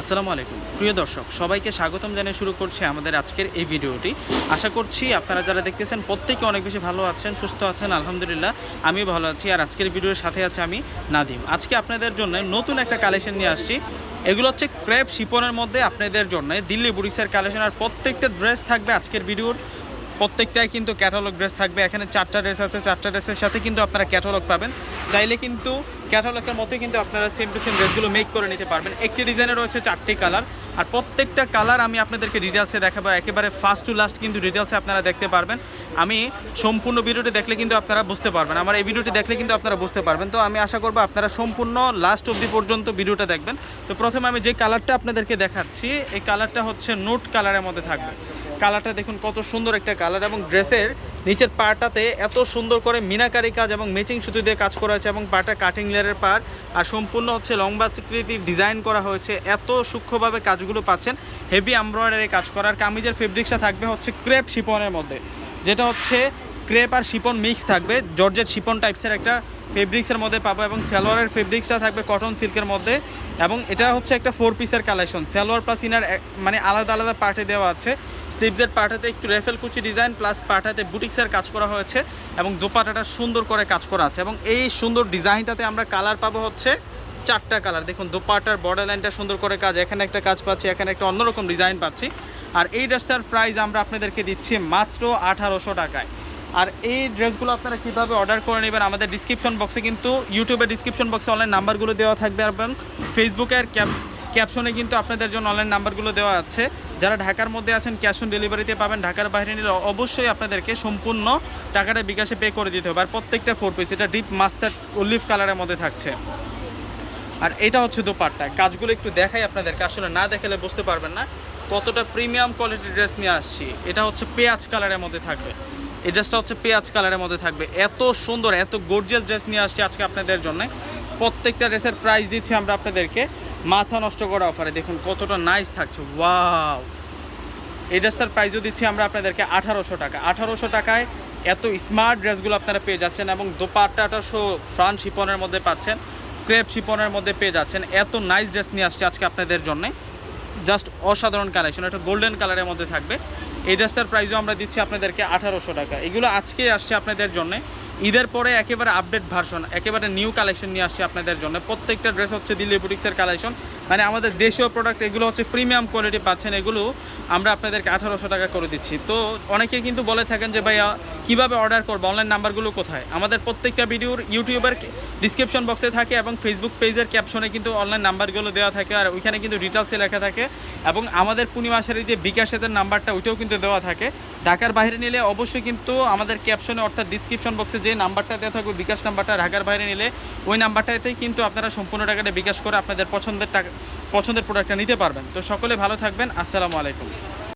আসসালামু আলাইকুম। প্রিয় দর্শক, সবাইকে স্বাগতম জানিয়ে শুরু করছি আমাদের আজকের এই ভিডিওটি। আশা করছি আপনারা যারা দেখতেছেন, প্রত্যেকে অনেক বেশি ভালো আছেন, সুস্থ আছেন, আলহামদুলিল্লাহ, আমিও ভালো আছি। আর আজকের ভিডিওর সাথে আছে আমি নাদিম। আজকে আপনাদের জন্য নতুন একটা কালেকশন নিয়ে আসছি। এগুলো হচ্ছে ক্রেপ শিপনের মধ্যে আপনাদের জন্য দিল্লি বুড়িসের কালেকশন। আর প্রত্যেকটা ড্রেস থাকবে আজকের ভিডিওর প্রত্যেকটাই কিন্তু ক্যাটালগ ড্রেস থাকবে। এখানে চারটা ড্রেস আছে, চারটা ড্রেসের সাথে কিন্তু আপনারা ক্যাটালগ পাবেন। চাইলে কিন্তু ক্যাটালগের মতোই কিন্তু আপনারা সেম টু সেম ড্রেসগুলো মেক করে নিতে পারবেন। একটি ডিজাইনে রয়েছে চারটি কালার আর প্রত্যেকটা কালার আমি আপনাদেরকে ডিটেলসে দেখাবো। একেবারে ফার্স্ট টু লাস্ট কিন্তু ডিটেলসে আপনারা দেখতে পারবেন। আমি সম্পূর্ণ ভিডিওটি দেখলে কিন্তু আপনারা বুঝতে পারবেন। আমার এই ভিডিওটি দেখলে কিন্তু আপনারা বুঝতে পারবেন। তো আমি আশা করব আপনারা সম্পূর্ণ লাস্ট অবধি পর্যন্ত ভিডিওটা দেখবেন। তো প্রথমে আমি যে কালারটা আপনাদেরকে দেখাচ্ছি, এই কালারটা হচ্ছে নোট কালারের মধ্যে থাকবে। কালারটা দেখুন কত সুন্দর একটা কালার এবং ড্রেসের নিচের পাটাতে এত সুন্দর করে মিনাকারি কাজ এবং ম্যাচিং সুতো দিয়ে কাজ করা হয়েছে এবং পাটা কাটিং লেয়ারের পার আর সম্পূর্ণ হচ্ছে লম্বাকৃতির ডিজাইন করা হয়েছে। এত সূক্ষ্মভাবে কাজগুলো পাচ্ছেন হেভি এমব্রয়ডারি কাজ করার কামিজের ফেব্রিক্সটা থাকবে হচ্ছে ক্রেপ শিপনের মধ্যে। যেটা হচ্ছে ক্রেপ আর শিপন মিক্স থাকবে। জর্জেট শিপন টাইপসের একটা ফেব্রিক্সের মধ্যে পাবো এবং সালোয়ারের ফেব্রিক্সটা থাকবে কটন সিল্কের মধ্যে। এবং এটা হচ্ছে একটা ফোর পিসের কালেকশন সালোয়ার প্লাস ইনার মানে আলাদা আলাদা পার্টে দেওয়া আছে। স্লিভসের পাটাতে একটু রেফেল কুচি ডিজাইন, প্লাস পাটাতে বুটিক্সের কাজ করা হয়েছে এবং দোপাটাটা সুন্দর করে কাজ করা আছে এবং এই সুন্দর ডিজাইনটাতে আমরা কালার পাবো হচ্ছে চারটা কালার। দেখুন দোপাটার বর্ডার লাইনটা সুন্দর করে কাজ, এখানে একটা কাজ পাচ্ছি, এখানে একটা অন্যরকম ডিজাইন পাচ্ছি। আর এই ড্রেসটার প্রাইস আমরা আপনাদেরকে দিচ্ছি মাত্র আঠারোশো টাকায়। আর এই ড্রেসগুলো আপনারা কীভাবে অর্ডার করে নেবেন আমাদের ডিসক্রিপশন বক্সে কিন্তু ইউটিউবের ডিসক্রিপশন বক্সে অনলাইন নাম্বারগুলো দেওয়া থাকবে এবং ফেসবুকের ক্যাপ ক্যাপশনে কিন্তু আপনাদের জন্য অনলাইন নাম্বারগুলো দেওয়া আছে। যারা ঢাকার মধ্যে আছেন ক্যাশ অন ডেলিভারিতে পাবেন। ঢাকার বাইরে নিলে অবশ্যই আপনাদেরকে সম্পূর্ণ টাকাটা বিকাশে পে করে দিতে হবে। আর প্রত্যেকটা ফোর পিস এটা ডিপ মাস্টার অলিভ কালারের মধ্যে থাকছে। আর এটা হচ্ছে দোপাট্টা। কাজগুলো একটু দেখাই আপনাদেরকে। আসলে না দেখালে বুঝতে পারবেন না। কতটা প্রিমিয়াম কোয়ালিটির ড্রেস নিয়ে আসছি। এটা হচ্ছে পেঁয়াজ কালারের মধ্যে থাকবে। এই ড্রেসটা হচ্ছে পেঁয়াজ কালারের মধ্যে থাকবে। এত সুন্দর, এত গর্জিয়াস ড্রেস নিয়ে আসছি আজকে আপনাদের জন্য। প্রত্যেকটা ড্রেসের প্রাইস দিচ্ছি আমরা আপনাদেরকে। মাথা নষ্ট করা অফারে দেখুন কতটা নাইস থাকছে। ওয়াও এই ড্রেসটার প্রাইসও দিচ্ছি, আমরা আপনাদেরকে আঠারোশো টাকা। আঠারোশো টাকায় এত স্মার্ট ড্রেসগুলো আপনারা পেয়ে যাচ্ছেন এবং দোপাট্টাটা শো ফ্রান্ট শিপনের মধ্যে পাচ্ছেন ক্রেপ শিপনের মধ্যে পেয়ে যাচ্ছেন। এত নাইস ড্রেস নিয়ে আসছে আজকে আপনাদের জন্যে। জাস্ট অসাধারণ কালেকশন একটা গোল্ডেন কালারের মধ্যে থাকবে। এই ড্রেসটার প্রাইসও আমরা দিচ্ছি আপনাদেরকে আঠারোশো টাকা। এগুলো আজকে আসছে আপনাদের জন্য। ঈদের পরে একেবারে আপডেট ভার্সন একেবারে নিউ কালেকশন নিয়ে আসছে আপনাদের জন্য। প্রত্যেকটা ড্রেস হচ্ছে দিল্লি বুটিক্সের কালেকশন মানে আমাদের দেশীয় প্রোডাক্ট এগুলো হচ্ছে প্রিমিয়াম কোয়ালিটি পাচ্ছেন, এগুলো আমরা আপনাদেরকে আঠারোশো টাকা করে দিচ্ছি। তো অনেকে কিন্তু বলে থাকেন যে, ভাইয়া, কীভাবে অর্ডার করব? অনলাইন নাম্বারগুলো কোথায়? আমাদের প্রত্যেকটা ভিডিওর ইউটিউবের ডিসক্রিপশন বক্সে থাকে এবং ফেসবুক পেজের ক্যাপশনে কিন্তু অনলাইন নাম্বারগুলো দেওয়া থাকে আর ওইখানে কিন্তু ডিটেলসে লেখা থাকে এবং আমাদের পূর্ণিমাসের যে বিকাশের নাম্বারটা ওইটাও কিন্তু দেওয়া থাকে। ঢাকার বাইরে নিলে অবশ্যই কিন্তু আমাদের ক্যাপশনে অর্থাৎ ডিসক্রিপশন বক্সে যে নাম্বারটা দেওয়া থাকবে, বিকাশ নাম্বারটা ঢাকার বাইরে নিলে, ওই নাম্বারটাতেই কিন্তু আপনারা সম্পূর্ণ টাকাটা বিকাশ করে আপনাদের পছন্দের টাকা পছন্দের প্রোডাক্টটা নিতে পারবেন। তো সকলে ভালো থাকবেন। আসসালামু আলাইকুম।